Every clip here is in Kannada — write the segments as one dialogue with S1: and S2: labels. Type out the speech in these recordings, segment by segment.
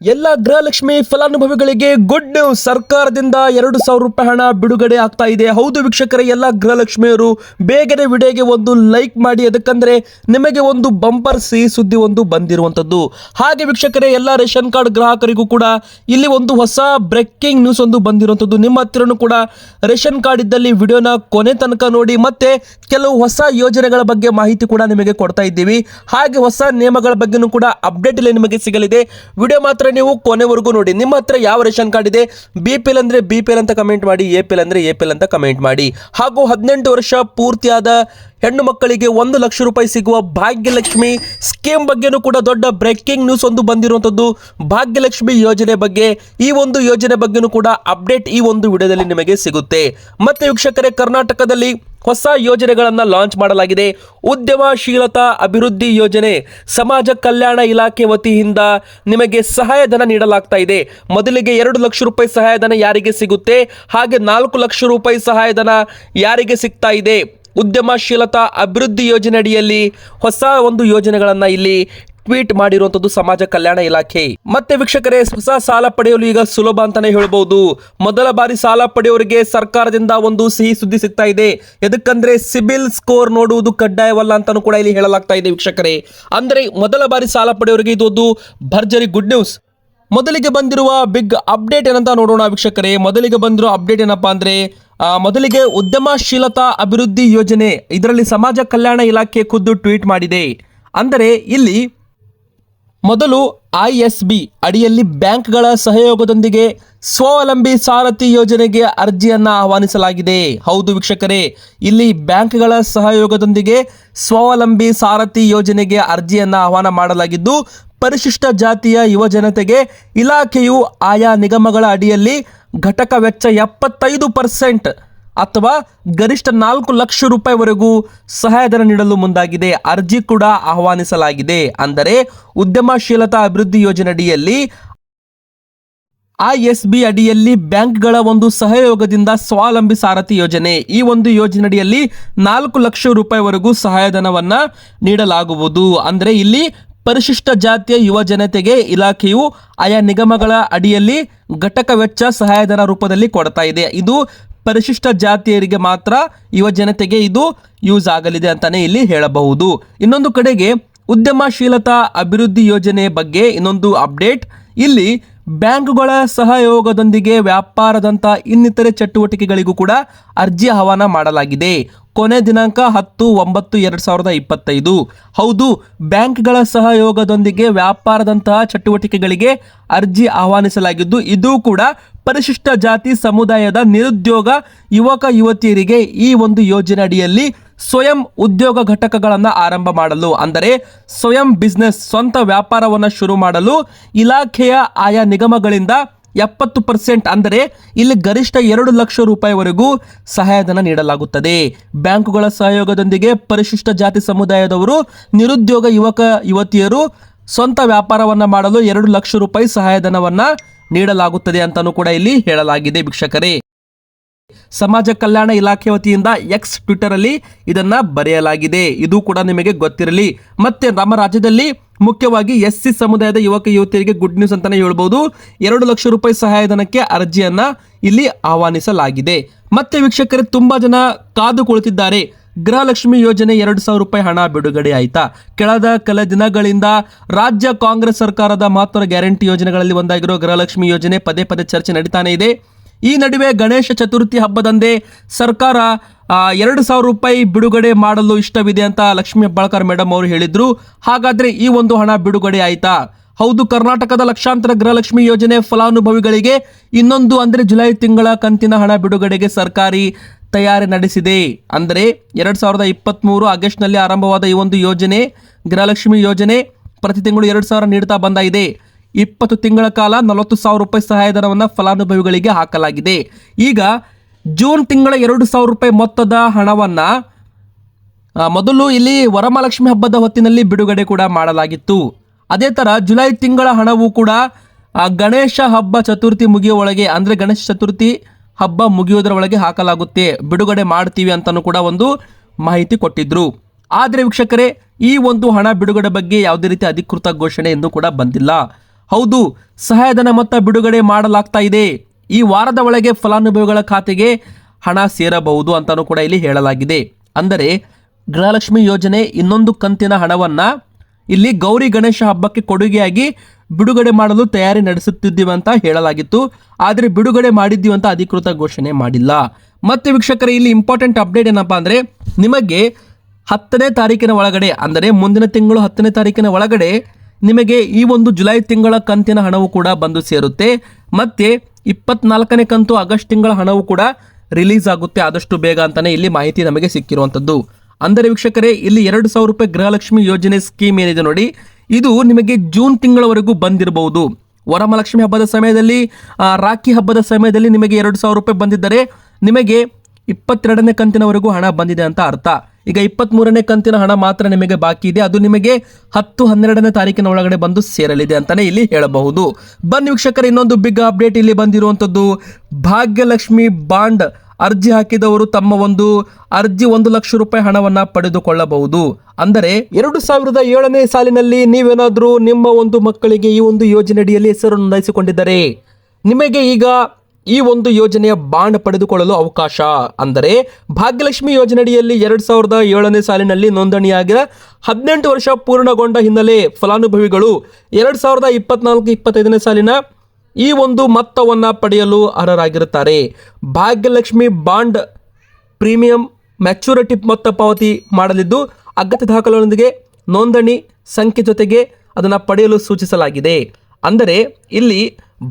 S1: ಎಲ್ಲ ಗೃಹಲಕ್ಷ್ಮಿ ಫಲಾನುಭವಿಗಳಿಗೆ ಗುಡ್ ನ್ಯೂಸ್ ಸರ್ಕಾರದಿಂದ ಎರಡು ಸಾವಿರ ರೂಪಾಯಿ ಹಣ ಬಿಡುಗಡೆ ಆಗ್ತಾ ಇದೆ. ಹೌದು ವೀಕ್ಷಕರೇ, ಎಲ್ಲ ಗೃಹಲಕ್ಷ್ಮಿಯರು ಬೇಗನೆ ವಿಡಿಯೋಗೆ ಒಂದು ಲೈಕ್ ಮಾಡಿ. ಅದಕ್ಕಂದ್ರೆ ನಿಮಗೆ ಒಂದು ಬಂಪರ್ ಸಿಹಿ ಸುದ್ದಿ ಒಂದು ಬಂದಿರುವಂತದ್ದು. ಹಾಗೆ ವೀಕ್ಷಕರೇ, ಎಲ್ಲ ರೇಷನ್ ಕಾರ್ಡ್ ಗ್ರಾಹಕರಿಗೂ ಕೂಡ ಇಲ್ಲಿ ಒಂದು ಹೊಸ ಬ್ರೇಕಿಂಗ್ ನ್ಯೂಸ್ ಒಂದು ಬಂದಿರುವಂತದ್ದು. ನಿಮ್ಮ ಹತ್ತಿರನೂ ಕೂಡ ರೇಷನ್ ಕಾರ್ಡ್ ಇದ್ದಲ್ಲಿ ವಿಡಿಯೋನ ಕೊನೆ ತನಕ ನೋಡಿ. ಮತ್ತೆ ಕೆಲವು ಹೊಸ ಯೋಜನೆಗಳ ಬಗ್ಗೆ ಮಾಹಿತಿ ಕೂಡ ನಿಮಗೆ ಕೊಡ್ತಾ ಇದ್ದೀವಿ. ಹಾಗೆ ಹೊಸ ನಿಯಮಗಳ ಬಗ್ಗೆನೂ ಕೂಡ ಅಪ್ಡೇಟ್ ಇಲ್ಲಿ ನಿಮಗೆ ಸಿಗಲಿದೆ. ವಿಡಿಯೋ ಮಾತ್ರ ನೀವು ಕೊನೆವರೆಗೂ ನೋಡಿ. ನಿಮ್ಮ ಹತ್ರ ಯಾವ ರೇಷನ್ ಕಾರ್ಡ್ ಇದೆ? ಬಿ ಪಿ ಎಲ್ ಅಂದ್ರೆ ಬಿ ಪಿ ಎಲ್ ಅಂತ ಕಮೆಂಟ್ ಮಾಡಿ ಎ ಪಿ ಎಲ್ ಅಂದ್ರೆ ಎ ಪಿ ಎಲ್ ಅಂತ ಕಮೆಂಟ್ ಮಾಡಿ. ಹಾಗೂ ಹದಿನೆಂಟು ವರ್ಷ ಪೂರ್ತಿಯಾದ ಹೆಣ್ಣು ಮಕ್ಕಳಿಗೆ ಒಂದು ಲಕ್ಷ ರೂಪಾಯಿ ಸಿಗುವ ಭಾಗ್ಯಲಕ್ಷ್ಮಿ ಸ್ಕೀಮ್ ಬಗ್ಗೆನೂ ಕೂಡ ದೊಡ್ಡ ಬ್ರೇಕಿಂಗ್ ನ್ಯೂಸ್ ಒಂದು ಬಂದಿರುವಂಥದ್ದು ಭಾಗ್ಯಲಕ್ಷ್ಮಿ ಯೋಜನೆ ಬಗ್ಗೆ, ಈ ಒಂದು ಯೋಜನೆ ಬಗ್ಗೆನೂ ಕೂಡ ಅಪ್ಡೇಟ್ ಈ ಒಂದು ವಿಡಿಯೋದಲ್ಲಿ ನಿಮಗೆ ಸಿಗುತ್ತೆ. ಮತ್ತೆ ವೀಕ್ಷಕರೇ, ಕರ್ನಾಟಕದಲ್ಲಿ ಹೊಸ ಯೋಜನೆಗಳನ್ನು ಲಾಂಚ್ ಮಾಡಲಾಗಿದೆ. ಉದ್ಯಮಶೀಲತಾ ಅಭಿವೃದ್ಧಿ ಯೋಜನೆ ಸಮಾಜ ಕಲ್ಯಾಣ ಇಲಾಖೆ ವತಿಯಿಂದ ನಿಮಗೆ ಸಹಾಯಧನ ನೀಡಲಾಗ್ತಾ ಇದೆ. ಮೊದಲಿಗೆ ಎರಡು ಲಕ್ಷ ರೂಪಾಯಿ ಸಹಾಯಧನ ಯಾರಿಗೆ ಸಿಗುತ್ತೆ? ಹಾಗೆ ನಾಲ್ಕು ಲಕ್ಷ ರೂಪಾಯಿ ಸಹಾಯಧನ ಯಾರಿಗೆ ಸಿಗ್ತಾ ಇದೆ? ಉದ್ಯಮಶೀಲತಾ ಅಭಿವೃದ್ಧಿ ಯೋಜನೆ ಅಡಿಯಲ್ಲಿ ಹೊಸ ಒಂದು ಯೋಜನೆಗಳನ್ನು ಇಲ್ಲಿ ಟ್ವೀಟ್ ಮಾಡಿರುವಂತದ್ದು ಸಮಾಜ ಕಲ್ಯಾಣ ಇಲಾಖೆ. ಮತ್ತೆ ವೀಕ್ಷಕರೇ, ಹೊಸ ಸಾಲ ಪಡೆಯಲು ಈಗ ಸುಲಭ ಅಂತಾನೆ ಹೇಳಬಹುದು ಮೊದಲ ಬಾರಿ ಸಾಲ ಪಡೆಯೋರಿಗೆ ಸರ್ಕಾರದಿಂದ ಒಂದು ಸಿಹಿ ಸುದ್ದಿ ಸಿಗ್ತಾ ಇದೆ. ಎದಕ್ಕಂದ್ರೆ ಸಿಬಿಲ್ ಸ್ಕೋರ್ ನೋಡುವುದು ಕಡ್ಡಾಯವಲ್ಲ ಅಂತಾನು ಕೂಡ ಇಲ್ಲಿ ಹೇಳಲಾಗ್ತಾ ಇದೆ ವೀಕ್ಷಕರೇ. ಅಂದ್ರೆ ಮೊದಲ ಬಾರಿ ಸಾಲ ಪಡೆಯೋರಿಗೆ ಇದು ಒಂದು ಭರ್ಜರಿ ಗುಡ್ ನ್ಯೂಸ್. ಮೊದಲಿಗೆ ಬಂದಿರುವ ಬಿಗ್ ಅಪ್ಡೇಟ್ ಏನಂತ ನೋಡೋಣ ವೀಕ್ಷಕರೇ. ಮೊದಲಿಗೆ ಬಂದಿರೋ ಅಪ್ಡೇಟ್ ಏನಪ್ಪಾ ಅಂದ್ರೆ ಮೊದಲಿಗೆ ಉದ್ಯಮಶೀಲತಾ ಅಭಿವೃದ್ಧಿ ಯೋಜನೆ ಇದರಲ್ಲಿ ಸಮಾಜ ಕಲ್ಯಾಣ ಇಲಾಖೆ ಖುದ್ದು ಟ್ವೀಟ್ ಮಾಡಿದೆ. ಅಂದರೆ ಇಲ್ಲಿ ಮೊದಲು ಐ ಎಸ್ ಬಿ ಅಡಿಯಲ್ಲಿ ಬ್ಯಾಂಕ್ಗಳ ಸಹಯೋಗದೊಂದಿಗೆ ಸ್ವಾವಲಂಬಿ ಸಾರಥಿ ಯೋಜನೆಗೆ ಅರ್ಜಿಯನ್ನು ಆಹ್ವಾನಿಸಲಾಗಿದೆ. ಹೌದು ವೀಕ್ಷಕರೇ, ಇಲ್ಲಿ ಬ್ಯಾಂಕ್ಗಳ ಸಹಯೋಗದೊಂದಿಗೆ ಸ್ವಾವಲಂಬಿ ಸಾರಥಿ ಯೋಜನೆಗೆ ಅರ್ಜಿಯನ್ನು ಆಹ್ವಾನ ಮಾಡಲಾಗಿದ್ದು, ಪರಿಶಿಷ್ಟ ಜಾತಿಯ ಯುವ ಜನತೆಗೆ ಇಲಾಖೆಯು ಆಯಾ ನಿಗಮಗಳ ಅಡಿಯಲ್ಲಿ ಘಟಕ ವೆಚ್ಚ ಎಪ್ಪತ್ತೈದು ಪರ್ಸೆಂಟ್ ಅಥವಾ ಗರಿಷ್ಠ ನಾಲ್ಕು ಲಕ್ಷ ರೂಪಾಯಿವರೆಗೂ ಸಹಾಯಧನ ನೀಡಲು ಮುಂದಾಗಿದೆ. ಅರ್ಜಿ ಕೂಡ ಆಹ್ವಾನಿಸಲಾಗಿದೆ. ಅಂದರೆ ಉದ್ಯಮಶೀಲತಾ ಅಭಿವೃದ್ಧಿ ಯೋಜನೆಯಡಿಯಲ್ಲಿ ಅಡಿಯಲ್ಲಿ ಎಸ್ ಬಿ ಅಡಿಯಲ್ಲಿ ಬ್ಯಾಂಕ್ಗಳ ಒಂದು ಸಹಯೋಗದಿಂದ ಸ್ವಾವಲಂಬಿ ಸಾರಥಿ ಯೋಜನೆ. ಈ ಒಂದು ಯೋಜನೆಯಡಿಯಲ್ಲಿ ನಾಲ್ಕು ಲಕ್ಷ ರೂಪಾಯಿವರೆಗೂ ಸಹಾಯಧನವನ್ನು ನೀಡಲಾಗುವುದು. ಅಂದರೆ ಇಲ್ಲಿ ಪರಿಶಿಷ್ಟ ಜಾತಿಯ ಯುವ ಜನತೆಗೆ ಇಲಾಖೆಯು ಆಯಾ ನಿಗಮಗಳ ಅಡಿಯಲ್ಲಿ ಘಟಕ ವೆಚ್ಚ ಸಹಾಯಧನ ರೂಪದಲ್ಲಿ ಕೊಡ್ತಾ ಇದೆ. ಇದು ಪರಿಶಿಷ್ಟ ಜಾತಿಯರಿಗೆ ಮಾತ್ರ ಯುವ ಜನತೆಗೆ ಇದು ಯೂಸ್ ಆಗಲಿದೆ ಅಂತಾನೆ ಇಲ್ಲಿ ಹೇಳಬಹುದು. ಇನ್ನೊಂದು ಕಡೆಗೆ ಉದ್ಯಮಶೀಲತಾ ಅಭಿವೃದ್ಧಿ ಯೋಜನೆ ಬಗ್ಗೆ ಇನ್ನೊಂದು ಅಪ್ಡೇಟ್. ಇಲ್ಲಿ ಬ್ಯಾಂಕ್ಗಳ ಸಹಯೋಗದೊಂದಿಗೆ ವ್ಯಾಪಾರದಂಥ ಇನ್ನಿತರೆ ಚಟುವಟಿಕೆಗಳಿಗೂ ಕೂಡ ಅರ್ಜಿ ಆಹ್ವಾನ ಮಾಡಲಾಗಿದೆ. ಕೊನೆ ದಿನಾಂಕ ಹತ್ತು ಒಂಬತ್ತು ಎರಡು ಸಾವಿರದ ಇಪ್ಪತ್ತೈದು. ಹೌದು, ಬ್ಯಾಂಕ್ಗಳ ಸಹಯೋಗದೊಂದಿಗೆ ವ್ಯಾಪಾರದಂತಹ ಚಟುವಟಿಕೆಗಳಿಗೆ ಅರ್ಜಿ ಆಹ್ವಾನಿಸಲಾಗಿದ್ದು, ಇದು ಕೂಡ ಪರಿಶಿಷ್ಟ ಜಾತಿ ಸಮುದಾಯದ ನಿರುದ್ಯೋಗ ಯುವಕ ಯುವತಿಯರಿಗೆ ಈ ಒಂದು ಯೋಜನೆ ಅಡಿಯಲ್ಲಿ ಸ್ವಯಂ ಉದ್ಯೋಗ ಘಟಕಗಳನ್ನು ಆರಂಭ ಮಾಡಲು, ಅಂದರೆ ಸ್ವಯಂ ಬಿಸ್ನೆಸ್, ಸ್ವಂತ ವ್ಯಾಪಾರವನ್ನು ಶುರು ಮಾಡಲು ಇಲಾಖೆಯ ಆಯಾ ನಿಗಮಗಳಿಂದ ಎಪ್ಪತ್ತು ಪರ್ಸೆಂಟ್ ಅಂದರೆ ಇಲ್ಲಿ ಗರಿಷ್ಠ ಎರಡು ಲಕ್ಷ ರೂಪಾಯಿವರೆಗೂ ಸಹಾಯಧನ ನೀಡಲಾಗುತ್ತದೆ. ಬ್ಯಾಂಕುಗಳ ಸಹಯೋಗದೊಂದಿಗೆ ಪರಿಶಿಷ್ಟ ಜಾತಿ ಸಮುದಾಯದವರು, ನಿರುದ್ಯೋಗ ಯುವಕ ಯುವತಿಯರು ಸ್ವಂತ ವ್ಯಾಪಾರವನ್ನು ಮಾಡಲು ಎರಡು ಲಕ್ಷ ರೂಪಾಯಿ ಸಹಾಯಧನವನ್ನ ನೀಡಲಾಗುತ್ತದೆ ಅಂತಾನೂ ಕೂಡ ಇಲ್ಲಿ ಹೇಳಲಾಗಿದೆ ವೀಕ್ಷಕರೇ. ಸಮಾಜ ಕಲ್ಯಾಣ ಇಲಾಖೆ ವತಿಯಿಂದ ಎಕ್ಸ್ ಟ್ವಿಟರ್ ಅಲ್ಲಿ ಇದನ್ನ ಬರೆಯಲಾಗಿದೆ. ಇದು ಕೂಡ ನಿಮಗೆ ಗೊತ್ತಿರಲಿ. ಮತ್ತೆ ನಮ್ಮ ರಾಜ್ಯದಲ್ಲಿ ಮುಖ್ಯವಾಗಿ ಎಸ್ ಸಿ ಸಮುದಾಯದ ಯುವಕ ಯುವತಿಯರಿಗೆ ಗುಡ್ ನ್ಯೂಸ್ ಅಂತಾನೆ ಹೇಳ್ಬೋದು. ಎರಡು ಲಕ್ಷ ರೂಪಾಯಿ ಸಹಾಯಧನಕ್ಕೆ ಅರ್ಜಿಯನ್ನ ಇಲ್ಲಿ ಆಹ್ವಾನಿಸಲಾಗಿದೆ. ಮತ್ತೆ ವೀಕ್ಷಕರೇ, ತುಂಬಾ ಜನ ಕಾದು ಕುಳಿತಿದ್ದಾರೆ ಗೃಹಲಕ್ಷ್ಮಿ ಯೋಜನೆ ಎರಡು ಸಾವಿರ ರೂಪಾಯಿ ಹಣ ಬಿಡುಗಡೆ ಆಯ್ತಾ? ಕೆಳದ ಕೆಲ ದಿನಗಳಿಂದ ರಾಜ್ಯ ಕಾಂಗ್ರೆಸ್ ಸರ್ಕಾರದ ಮಾತ್ರ ಗ್ಯಾರಂಟಿ ಯೋಜನೆಗಳಲ್ಲಿ ಒಂದಾಗಿರೋ ಗೃಹಲಕ್ಷ್ಮಿ ಯೋಜನೆ ಪದೇ ಪದೇ ಚರ್ಚೆ ನಡೀತಾನೆ ಇದೆ. ಈ ನಡುವೆ ಗಣೇಶ ಚತುರ್ಥಿ ಹಬ್ಬದಂದೇ ಸರ್ಕಾರ ಎರಡು ಸಾವಿರ ರೂಪಾಯಿ ಬಿಡುಗಡೆ ಮಾಡಲು ಇಷ್ಟವಿದೆ ಅಂತ ಲಕ್ಷ್ಮೀ ಹೆಬ್ಬಾಳ್ಕರ್ ಮೇಡಮ್ ಅವರು ಹೇಳಿದ್ರು. ಹಾಗಾದ್ರೆ ಈ ಒಂದು ಹಣ ಬಿಡುಗಡೆ ಆಯ್ತಾ? ಹೌದು, ಕರ್ನಾಟಕದ ಲಕ್ಷಾಂತರ ಗೃಹಲಕ್ಷ್ಮಿ ಯೋಜನೆ ಫಲಾನುಭವಿಗಳಿಗೆ ಇನ್ನೊಂದು ಅಂದ್ರೆ ಜುಲೈ ತಿಂಗಳ ಕಂತಿನ ಹಣ ಬಿಡುಗಡೆಗೆ ಸರ್ಕಾರಿ ತಯಾರಿ ನಡೆಸಿದೆ. ಅಂದರೆ ಎರಡು ಸಾವಿರದ ಇಪ್ಪತ್ತ್ಮೂರು ಆಗಸ್ಟ್ನಲ್ಲಿ ಆರಂಭವಾದ ಈ ಒಂದು ಯೋಜನೆ, ಗೃಹಲಕ್ಷ್ಮಿ ಯೋಜನೆ ಪ್ರತಿ ತಿಂಗಳು ಎರಡು ಸಾವಿರ ನೀಡ್ತಾ ಬಂದಾಗಿದೆ ಇಪ್ಪತ್ತು ತಿಂಗಳ ಕಾಲ ನಲವತ್ತು ಸಾವಿರ ರೂಪಾಯಿ ಸಹಾಯಧನವನ್ನು ಫಲಾನುಭವಿಗಳಿಗೆ ಹಾಕಲಾಗಿದೆ. ಈಗ ಜೂನ್ ತಿಂಗಳ ಎರಡು ಸಾವಿರ ರೂಪಾಯಿ ಮೊತ್ತದ ಹಣವನ್ನು ಮೊದಲು ಇಲ್ಲಿ ವರಮಹಾಲಕ್ಷ್ಮಿ ಹಬ್ಬದ ಹೊತ್ತಿನಲ್ಲಿ ಬಿಡುಗಡೆ ಕೂಡ ಮಾಡಲಾಗಿತ್ತು. ಅದೇ ಥರ ಜುಲೈ ತಿಂಗಳ ಹಣವು ಕೂಡ ಗಣೇಶ ಹಬ್ಬ ಚತುರ್ಥಿ ಮುಗಿಯೊಳಗೆ ಅಂದರೆ ಗಣೇಶ ಚತುರ್ಥಿ ಹಬ್ಬ ಮುಗಿಯೋದ್ರ ಒಳಗೆ ಹಾಕಲಾಗುತ್ತೆ. ಬಿಡುಗಡೆ ಮಾಡ್ತೀವಿ ಅಂತಲೂ ಕೂಡ ಒಂದು ಮಾಹಿತಿ ಕೊಟ್ಟಿದ್ರು. ಆದರೆ ವೀಕ್ಷಕರೇ, ಈ ಒಂದು ಹಣ ಬಿಡುಗಡೆ ಬಗ್ಗೆ ಯಾವುದೇ ರೀತಿ ಅಧಿಕೃತ ಘೋಷಣೆ ಎಂದು ಕೂಡ ಬಂದಿಲ್ಲ. ಹೌದು, ಸಹಾಯಧನ ಮೊತ್ತ ಬಿಡುಗಡೆ ಮಾಡಲಾಗ್ತಾ ಇದೆ. ಈ ವಾರದ ಒಳಗೆ ಫಲಾನುಭವಿಗಳ ಖಾತೆಗೆ ಹಣ ಸೇರಬಹುದು ಅಂತಲೂ ಕೂಡ ಇಲ್ಲಿ ಹೇಳಲಾಗಿದೆ. ಅಂದರೆ, ಗೃಹಲಕ್ಷ್ಮಿ ಯೋಜನೆ ಇನ್ನೊಂದು ಕಂತಿನ ಹಣವನ್ನ ಇಲ್ಲಿ ಗೌರಿ ಗಣೇಶ ಹಬ್ಬಕ್ಕೆ ಕೊಡುಗೆಯಾಗಿ ಬಿಡುಗಡೆ ಮಾಡಲು ತಯಾರಿ ನಡೆಸುತ್ತಿದ್ದೀವಿ ಅಂತ ಹೇಳಲಾಗಿತ್ತು. ಆದರೆ ಬಿಡುಗಡೆ ಮಾಡಿದ್ದೀವಿ ಅಂತ ಅಧಿಕೃತ ಘೋಷಣೆ ಮಾಡಿಲ್ಲ. ಮತ್ತೆ ವೀಕ್ಷಕರೇ, ಇಲ್ಲಿ ಇಂಪಾರ್ಟೆಂಟ್ ಅಪ್ಡೇಟ್ ಏನಪ್ಪಾ ಅಂದರೆ, ನಿಮಗೆ ಹತ್ತನೇ ತಾರೀಕಿನ ಒಳಗಡೆ, ಅಂದರೆ ಮುಂದಿನ ತಿಂಗಳು ಹತ್ತನೇ ತಾರೀಕಿನ ಒಳಗಡೆ, ನಿಮಗೆ ಈ ಒಂದು ಜುಲೈ ತಿಂಗಳ ಕಂತಿನ ಹಣವು ಕೂಡ ಬಂದು ಸೇರುತ್ತೆ. ಮತ್ತೆ ಇಪ್ಪತ್ನಾಲ್ಕನೇ ಕಂತು ಆಗಸ್ಟ್ ತಿಂಗಳ ಹಣವು ಕೂಡ ರಿಲೀಸ್ ಆಗುತ್ತೆ. ಆದಷ್ಟು ಬೇಗ ಅಂತಲೇ ಇಲ್ಲಿ ಮಾಹಿತಿ ನಮಗೆ ಸಿಕ್ಕಿರುವಂಥದ್ದು ಅಂದರೆ ವೀಕ್ಷಕರೇ, ಇಲ್ಲಿ ಎರಡು ಸಾವಿರ ರೂಪಾಯಿ ಗೃಹಲಕ್ಷ್ಮಿ ಯೋಜನೆ ಸ್ಕೀಮ್ ಏನಿದೆ ನೋಡಿ. ಇದು ನಿಮಗೆ ಜೂನ್ ತಿಂಗಳವರೆಗೂ ಬಂದಿರಬಹುದು. ವರಮಹಾಲಕ್ಷ್ಮಿ ಹಬ್ಬದ ಸಮಯದಲ್ಲಿ ರಾಖಿ ಹಬ್ಬದ ಸಮಯದಲ್ಲಿ ನಿಮಗೆ ಎರಡು ಸಾವಿರ ರೂಪಾಯಿ ಬಂದಿದ್ದರೆ ನಿಮಗೆ ಇಪ್ಪತ್ತೆರಡನೇ ಕಂತಿನವರೆಗೂ ಹಣ ಬಂದಿದೆ ಅಂತ ಅರ್ಥ. ಈಗ ಇಪ್ಪತ್ತ್ಮೂರನೇ ಕಂತಿನ ಹಣ ಮಾತ್ರ ನಿಮಗೆ ಬಾಕಿ ಇದೆ. ಅದು ನಿಮಗೆ ಹತ್ತು ಹನ್ನೆರಡನೇ ತಾರೀಕಿನ ಒಳಗಡೆ ಬಂದು ಸೇರಲಿದೆ ಅಂತಾನೆ ಇಲ್ಲಿ ಹೇಳಬಹುದು. ಬನ್ನಿ ವೀಕ್ಷಕರ, ಇನ್ನೊಂದು ಬಿಗ್ ಅಪ್ಡೇಟ್ ಇಲ್ಲಿ ಬಂದಿರುವಂಥದ್ದು. ಭಾಗ್ಯಲಕ್ಷ್ಮಿ ಬಾಂಡ್ ಅರ್ಜಿ ಹಾಕಿದವರು ತಮ್ಮ ಒಂದು ಅರ್ಜಿ ಒಂದು ಲಕ್ಷ ರೂಪಾಯಿ ಹಣವನ್ನ ಪಡೆದುಕೊಳ್ಳಬಹುದು. ಅಂದರೆ ಎರಡು ಸಾವಿರದ ಏಳನೇ ಸಾಲಿನಲ್ಲಿ ನೀವೇನಾದರೂ ನಿಮ್ಮ ಒಂದು ಮಕ್ಕಳಿಗೆ ಈ ಒಂದು ಯೋಜನೆಯಡಿಯಲ್ಲಿ ಹೆಸರು ನೋಂದಾಯಿಸಿಕೊಂಡಿದ್ದರೆ ನಿಮಗೆ ಈಗ ಈ ಒಂದು ಯೋಜನೆಯ ಬಾಂಡ್ ಪಡೆದುಕೊಳ್ಳಲು ಅವಕಾಶ. ಅಂದರೆ ಭಾಗ್ಯಲಕ್ಷ್ಮಿ ಯೋಜನೆಯಡಿಯಲ್ಲಿ ಎರಡು ಸಾವಿರದ ಏಳನೇ ಸಾಲಿನಲ್ಲಿ ನೋಂದಣಿಯಾಗಿದ ಹದಿನೆಂಟು ವರ್ಷ ಪೂರ್ಣಗೊಂಡ ಹಿನ್ನೆಲೆ ಫಲಾನುಭವಿಗಳು ಎರಡು ಸಾವಿರದ ಇಪ್ಪತ್ನಾಲ್ಕು ಇಪ್ಪತ್ತೈದನೇ ಸಾಲಿನ ಈ ಒಂದು ಮೊತ್ತವನ್ನು ಪಡೆಯಲು ಅರ್ಹರಾಗಿರುತ್ತಾರೆ. ಭಾಗ್ಯಲಕ್ಷ್ಮಿ ಬಾಂಡ್ ಪ್ರೀಮಿಯಂ ಮ್ಯಾಚುರಿಟಿ ಮೊತ್ತ ಪಾವತಿ ಮಾಡಲಿದ್ದು ಅಗತ್ಯ ದಾಖಲೆಗಳೊಂದಿಗೆ ನೋಂದಣಿ ಸಂಖ್ಯೆ ಜೊತೆಗೆ ಅದನ್ನು ಪಡೆಯಲು ಸೂಚಿಸಲಾಗಿದೆ. ಅಂದರೆ, ಇಲ್ಲಿ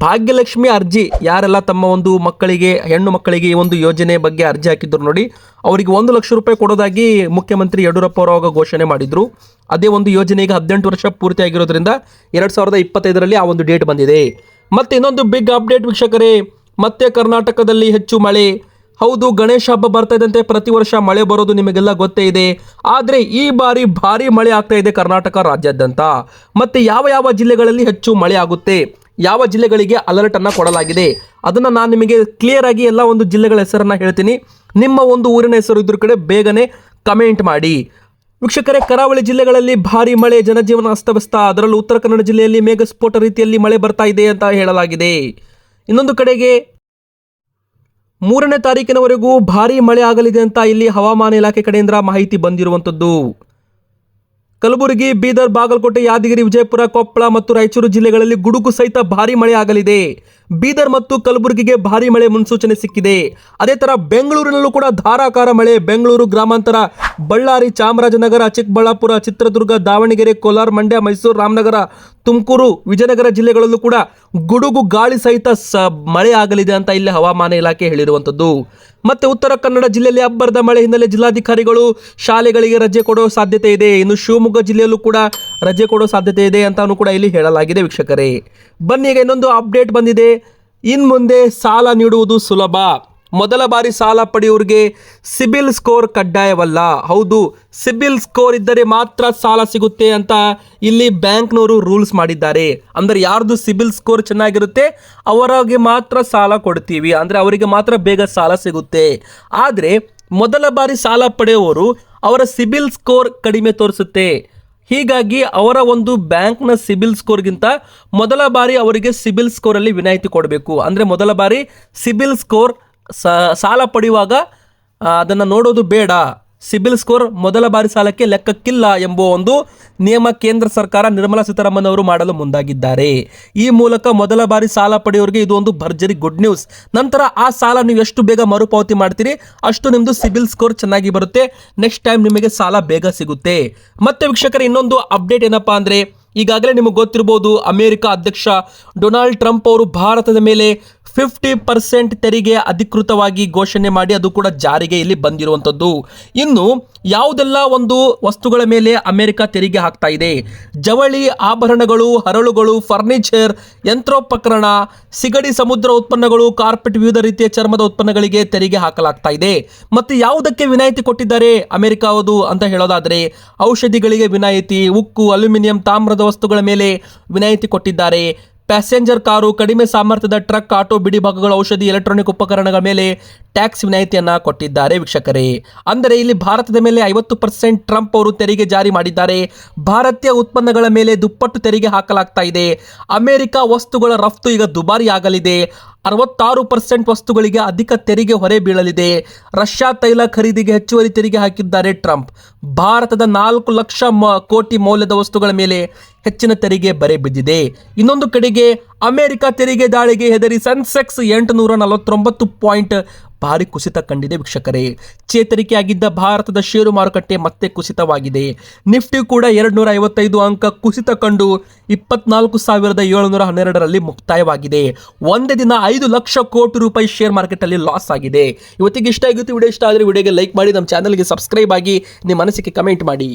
S1: ಭಾಗ್ಯಲಕ್ಷ್ಮಿ ಅರ್ಜಿ ಯಾರೆಲ್ಲ ತಮ್ಮ ಒಂದು ಮಕ್ಕಳಿಗೆ, ಹೆಣ್ಣು ಮಕ್ಕಳಿಗೆ ಈ ಒಂದು ಯೋಜನೆ ಬಗ್ಗೆ ಅರ್ಜಿ ಹಾಕಿದ್ರು ನೋಡಿ, ಅವರಿಗೆ ಒಂದು ಲಕ್ಷ ರೂಪಾಯಿ ಕೊಡೋದಾಗಿ ಮುಖ್ಯಮಂತ್ರಿ ಯಡಿಯೂರಪ್ಪ ಅವರು ಘೋಷಣೆ ಮಾಡಿದ್ರು. ಅದೇ ಒಂದು ಯೋಜನೆಗೆ ಹದಿನೆಂಟು ವರ್ಷ ಪೂರ್ತಿಯಾಗಿರೋದ್ರಿಂದ, ಎರಡು ಸಾವಿರದ ಇಪ್ಪತ್ತೈದರಲ್ಲಿ ಆ ಒಂದು ಡೇಟ್ ಬಂದಿದೆ. ಮತ್ತೆ ಇನ್ನೊಂದು ಬಿಗ್ ಅಪ್ಡೇಟ್ ವೀಕ್ಷಕರೇ, ಮತ್ತೆ ಕರ್ನಾಟಕದಲ್ಲಿ ಹೆಚ್ಚು ಮಳೆ. ಹೌದು, ಗಣೇಶ ಹಬ್ಬ ಬರ್ತಾ ಇದ್ದಂತೆ ಪ್ರತಿ ವರ್ಷ ಮಳೆ ಬರೋದು ನಿಮಗೆಲ್ಲ ಗೊತ್ತೇ ಇದೆ. ಆದರೆ ಈ ಬಾರಿ ಭಾರಿ ಮಳೆ ಆಗ್ತಾ ಇದೆ ಕರ್ನಾಟಕ ರಾಜ್ಯಾದ್ಯಂತ. ಮತ್ತೆ ಯಾವ ಯಾವ ಜಿಲ್ಲೆಗಳಲ್ಲಿ ಹೆಚ್ಚು ಮಳೆ ಆಗುತ್ತೆ? ಯಾವ ಜಿಲ್ಲೆಗಳಿಗೆ ಅಲರ್ಟ್ ಅನ್ನು ಕೊಡಲಾಗಿದೆ? ಅದನ್ನ ನಾನು ನಿಮಗೆ ಕ್ಲಿಯರ್ ಆಗಿ ಎಲ್ಲ ಒಂದು ಜಿಲ್ಲೆಗಳ ಹೆಸರನ್ನ ಹೇಳ್ತೀನಿ. ನಿಮ್ಮ ಒಂದು ಊರಿನ ಹೆಸರು ಇದ್ರ ಕಡೆ ಬೇಗನೆ ಕಮೆಂಟ್ ಮಾಡಿ. ವೀಕ್ಷಕರೇ, ಕರಾವಳಿ ಜಿಲ್ಲೆಗಳಲ್ಲಿ ಭಾರಿ ಮಳೆ, ಜನಜೀವನ ಅಸ್ತವ್ಯಸ್ತ. ಅದರಲ್ಲೂ ಉತ್ತರ ಕನ್ನಡ ಜಿಲ್ಲೆಯಲ್ಲಿ ಮೇಘಸ್ಫೋಟ ರೀತಿಯಲ್ಲಿ ಮಳೆ ಬರ್ತಾ ಇದೆ ಅಂತ ಹೇಳಲಾಗಿದೆ. ಇನ್ನೊಂದು ಕಡೆಗೆ, ಮೂರನೇ ತಾರೀಕಿನವರೆಗೂ ಭಾರಿ ಮಳೆ ಆಗಲಿದೆ ಅಂತ ಇಲ್ಲಿ ಹವಾಮಾನ ಇಲಾಖೆ ಕಡೆಯಿಂದ ಮಾಹಿತಿ ಬಂದಿರುವಂಥದ್ದು. ಕಲಬುರಗಿ, ಬೀದರ್, ಬಾಗಲಕೋಟೆ, ಯಾದಗಿರಿ, ವಿಜಯಪುರ, ಕೊಪ್ಪಳ ಮತ್ತು ರಾಯಚೂರು ಜಿಲ್ಲೆಗಳಲ್ಲಿ ಗುಡುಗು ಸಹಿತ ಭಾರಿ ಮಳೆ ಆಗಲಿದೆ. ಬೀದರ್ ಮತ್ತು ಕಲಬುರಗಿಗೆ ಭಾರಿ ಮಳೆ ಮುನ್ಸೂಚನೆ ಸಿಕ್ಕಿದೆ. ಅದೇ ತರ ಬೆಂಗಳೂರಿನಲ್ಲೂ ಕೂಡ ಧಾರಾಕಾರ ಮಳೆ. ಬೆಂಗಳೂರು ಗ್ರಾಮಾಂತರ ಬಳ್ಳಾರಿ, ಚಾಮರಾಜನಗರ, ಚಿಕ್ಕಬಳ್ಳಾಪುರ, ಚಿತ್ರದುರ್ಗ, ದಾವಣಗೆರೆ, ಕೋಲಾರ, ಮಂಡ್ಯ, ಮೈಸೂರು, ರಾಮನಗರ, ತುಮಕೂರು, ವಿಜಯನಗರ ಜಿಲ್ಲೆಗಳಲ್ಲೂ ಕೂಡ ಗುಡುಗು ಗಾಳಿ ಸಹಿತ ಮಳೆ ಆಗಲಿದೆ ಅಂತ ಇಲ್ಲಿ ಹವಾಮಾನ ಇಲಾಖೆ ಹೇಳಿರುವಂಥದ್ದು ಮತ್ತೆ ಉತ್ತರ ಕನ್ನಡ ಜಿಲ್ಲೆಯಲ್ಲಿ ಅಬ್ಬರದ ಮಳೆ ಹಿನ್ನೆಲೆ ಜಿಲ್ಲಾಧಿಕಾರಿಗಳು ಶಾಲೆಗಳಿಗೆ ರಜೆ ಕೊಡೋ ಸಾಧ್ಯತೆ ಇದೆ. ಇನ್ನು ಶಿವಮೊಗ್ಗ ಜಿಲ್ಲೆಯಲ್ಲೂ ಕೂಡ ರಜೆ ಕೊಡೋ ಸಾಧ್ಯತೆ ಇದೆ ಅಂತಾನು ಕೂಡ ಇಲ್ಲಿ ಹೇಳಲಾಗಿದೆ ವೀಕ್ಷಕರೇ. ಬನ್ನಿ ಈಗ ಇನ್ನೊಂದು ಅಪ್ಡೇಟ್ ಬಂದಿದೆ. ಇನ್ ಮುಂದೆ ಸಾಲ ನೀಡುವುದು ಸುಲಭ. ಮೊದಲ ಬಾರಿ ಸಾಲ ಪಡೆಯುವವರಿಗೆ ಸಿಬಿಲ್ ಸ್ಕೋರ್ ಕಡ್ಡಾಯವಲ್ಲ. ಹೌದು, ಸಿಬಿಲ್ ಸ್ಕೋರ್ ಇದ್ದರೆ ಮಾತ್ರ ಸಾಲ ಸಿಗುತ್ತೆ ಅಂತ ಇಲ್ಲಿ ಬ್ಯಾಂಕ್ನವರು ರೂಲ್ಸ್ ಮಾಡಿದ್ದಾರೆ. ಅಂದರೆ ಯಾರ್ದು ಸಿಬಿಲ್ ಸ್ಕೋರ್ ಚೆನ್ನಾಗಿರುತ್ತೆ, ಅವರಿಗೆ ಮಾತ್ರ ಸಾಲ ಕೊಡ್ತೀವಿ. ಅಂದರೆ ಅವರಿಗೆ ಮಾತ್ರ ಬೇಗ ಸಾಲ ಸಿಗುತ್ತೆ. ಆದರೆ ಮೊದಲ ಬಾರಿ ಸಾಲ ಪಡೆಯುವವರು ಅವರ ಸಿಬಿಲ್ ಸ್ಕೋರ್ ಕಡಿಮೆ ತೋರಿಸುತ್ತೆ. ಹೀಗಾಗಿ ಅವರ ಒಂದು ಬ್ಯಾಂಕ್ನ ಸಿಬಿಲ್ ಸ್ಕೋರ್ಗಿಂತ ಮೊದಲ ಬಾರಿ ಅವರಿಗೆ ಸಿಬಿಲ್ ಸ್ಕೋರಲ್ಲಿ ವಿನಾಯಿತಿ ಕೊಡಬೇಕು. ಅಂದರೆ ಮೊದಲ ಬಾರಿ ಸಿಬಿಲ್ ಸ್ಕೋರ್ ಸಾಲ ಪಡೆಯುವಾಗ ಅದನ್ನು ನೋಡೋದು ಬೇಡ. ಸಿಬಿಲ್ ಸ್ಕೋರ್ ಮೊದಲ ಬಾರಿ ಸಾಲಕ್ಕೆ ಲೆಕ್ಕಕ್ಕಿಲ್ಲ ಎಂಬ ಒಂದು ನಿಯಮ ಕೇಂದ್ರ ಸರ್ಕಾರ ನಿರ್ಮಲಾ ಸೀತಾರಾಮನ್ ಅವರು ಮಾಡಲು ಮುಂದಾಗಿದ್ದಾರೆ. ಈ ಮೂಲಕ ಮೊದಲ ಬಾರಿ ಸಾಲ ಪಡೆಯೋರಿಗೆ ಇದು ಒಂದು ಭರ್ಜರಿ ಗುಡ್ ನ್ಯೂಸ್. ನಂತರ ಆ ಸಾಲ ನೀವು ಎಷ್ಟು ಬೇಗ ಮರುಪಾವತಿ ಮಾಡ್ತೀರಿ? ಅಷ್ಟು ನಿಮ್ಮದು ಸಿಬಿಲ್ ಸ್ಕೋರ್ ಚೆನ್ನಾಗಿ ಬರುತ್ತೆ. ನೆಕ್ಸ್ಟ್ ಟೈಮ್ ನಿಮಗೆ ಸಾಲ ಬೇಗ ಸಿಗುತ್ತೆ. ಮತ್ತೆ ವೀಕ್ಷಕರ, ಇನ್ನೊಂದು ಅಪ್ಡೇಟ್ ಏನಪ್ಪಾ ಅಂದ್ರೆ, ಈಗಾಗಲೇ ನಿಮಗೆ ಗೊತ್ತಿರಬಹುದು ಅಮೆರಿಕ ಅಧ್ಯಕ್ಷ ಡೊನಾಲ್ಡ್ ಟ್ರಂಪ್ ಅವರು ಭಾರತದ ಮೇಲೆ ಫಿಫ್ಟಿ ಪರ್ಸೆಂಟ್ ತೆರಿಗೆ ಅಧಿಕೃತವಾಗಿ ಘೋಷಣೆ ಮಾಡಿ ಅದು ಕೂಡ ಜಾರಿಗೆ ಇಲ್ಲಿ ಬಂದಿರುವಂಥದ್ದು. ಇನ್ನು ಯಾವುದೆಲ್ಲ ಒಂದು ವಸ್ತುಗಳ ಮೇಲೆ ಅಮೆರಿಕ ತೆರಿಗೆ ಹಾಕ್ತಾ ಇದೆ? ಜವಳಿ ಆಭರಣಗಳು, ಹರಳುಗಳು, ಫರ್ನಿಚರ್, ಯಂತ್ರೋಪಕರಣ, ಸಿಗಡಿ ಸಮುದ್ರ ಉತ್ಪನ್ನಗಳು, ಕಾರ್ಪೆಟ್ ವಿವಿಧ ರೀತಿಯ ಚರ್ಮದ ಉತ್ಪನ್ನಗಳಿಗೆ ತೆರಿಗೆ ಹಾಕಲಾಗ್ತಾ ಇದೆ. ಮತ್ತು ಯಾವುದಕ್ಕೆ ವಿನಾಯಿತಿ ಕೊಟ್ಟಿದ್ದಾರೆ ಅಮೆರಿಕವುದು ಅಂತ ಹೇಳೋದಾದರೆ, ಔಷಧಿಗಳಿಗೆ ವಿನಾಯಿತಿ, ಉಕ್ಕು, ಅಲ್ಯೂಮಿನಿಯಂ, ತಾಮ್ರದ ವಸ್ತುಗಳ ಮೇಲೆ ವಿನಾಯಿತಿ ಕೊಟ್ಟಿದ್ದಾರೆ. ಪ್ಯಾಸೆಂಜರ್ ಕಾರು ಕಡಿಮೆ ಸಾಮರ್ಥ್ಯದ ಟ್ರಕ್, ಆಟೋ, ಬಿಡಿ ಭಾಗಗಳ ಔಷಧಿ, ಎಲೆಕ್ಟ್ರಾನಿಕ್ ಉಪಕರಣಗಳ ಮೇಲೆ ಟ್ಯಾಕ್ಸ್ ವಿನಾಯಿತಿಯನ್ನು ಕೊಟ್ಟಿದ್ದಾರೆ ವೀಕ್ಷಕರೇ. ಅಂದರೆ ಇಲ್ಲಿ ಭಾರತದ ಮೇಲೆ ಐವತ್ತು ಪರ್ಸೆಂಟ್ ಟ್ರಂಪ್ ಅವರು ತೆರಿಗೆ ಜಾರಿ ಮಾಡಿದ್ದಾರೆ. ಭಾರತೀಯ ಉತ್ಪನ್ನಗಳ ಮೇಲೆ ದುಪ್ಪಟ್ಟು ತೆರಿಗೆ ಹಾಕಲಾಗ್ತಾ ಇದೆ. ಅಮೆರಿಕ ವಸ್ತುಗಳ ರಫ್ತು ಈಗ ದುಬಾರಿ ಆಗಲಿದೆ ಅರವತ್ತಾರು ಪರ್ಸೆಂಟ್ ವಸ್ತುಗಳಿಗೆ ಅಧಿಕ ತೆರಿಗೆ ಹೊರೆ ಬೀಳಲಿದೆ. ರಷ್ಯಾ ತೈಲ ಖರೀದಿಗೆ ಹೆಚ್ಚುವರಿ ತೆರಿಗೆ ಹಾಕಿದ್ದಾರೆ ಟ್ರಂಪ್. ಭಾರತದ ನಾಲ್ಕು ಲಕ್ಷ ಕೋಟಿ ಮೌಲ್ಯದ ವಸ್ತುಗಳ ಮೇಲೆ ಹೆಚ್ಚಿನ ತೆರಿಗೆ ಬರೆ ಬಿದ್ದಿದೆ. ಇನ್ನೊಂದು ಕಡೆಗೆ ಅಮೆರಿಕ ತೆರಿಗೆ ದಾಳಿಗೆ ಹೆದರಿ ಸೆನ್ಸೆಕ್ಸ್ ಎಂಟುನೂರ ನಲವತ್ತೊಂಬತ್ತು ಪಾಯಿಂಟ್ ಭಾರಿ ಕುಸಿತ ಕಂಡಿದೆ ವೀಕ್ಷಕರೇ. ಚೇತರಿಕೆಯಾಗಿದ್ದ ಭಾರತದ ಷೇರು ಮಾರುಕಟ್ಟೆ ಮತ್ತೆ ಕುಸಿತವಾಗಿದೆ. ನಿಫ್ಟಿ ಕೂಡ ಎರಡು ನೂರ ಐವತ್ತೈದು ಅಂಕ ಕುಸಿತ ಕಂಡು ಇಪ್ಪತ್ನಾಲ್ಕು ಸಾವಿರದ ಏಳುನೂರ ಹನ್ನೆರಡರಲ್ಲಿ ಮುಕ್ತಾಯವಾಗಿದೆ. ಒಂದೇ ದಿನ ಐದು ಲಕ್ಷ ಕೋಟಿ ರೂಪಾಯಿ ಶೇರ್ ಮಾರ್ಕೆಟ್ ಅಲ್ಲಿ ಲಾಸ್ ಆಗಿದೆ. ಇವತ್ತಿಗೆ ಇಷ್ಟ ಆಗುತ್ತೆ ವಿಡಿಯೋ ಇಷ್ಟ ಆದರೆ ವಿಡಿಯೋಗೆ ಲೈಕ್ ಮಾಡಿ, ನಮ್ಮ ಚಾನಲ್ಗೆ ಸಬ್ಸ್ಕ್ರೈಬ್ ಆಗಿ ನಿಮ್ಮ ಮನಸ್ಸಿಗೆ ಕಮೆಂಟ್ ಮಾಡಿ.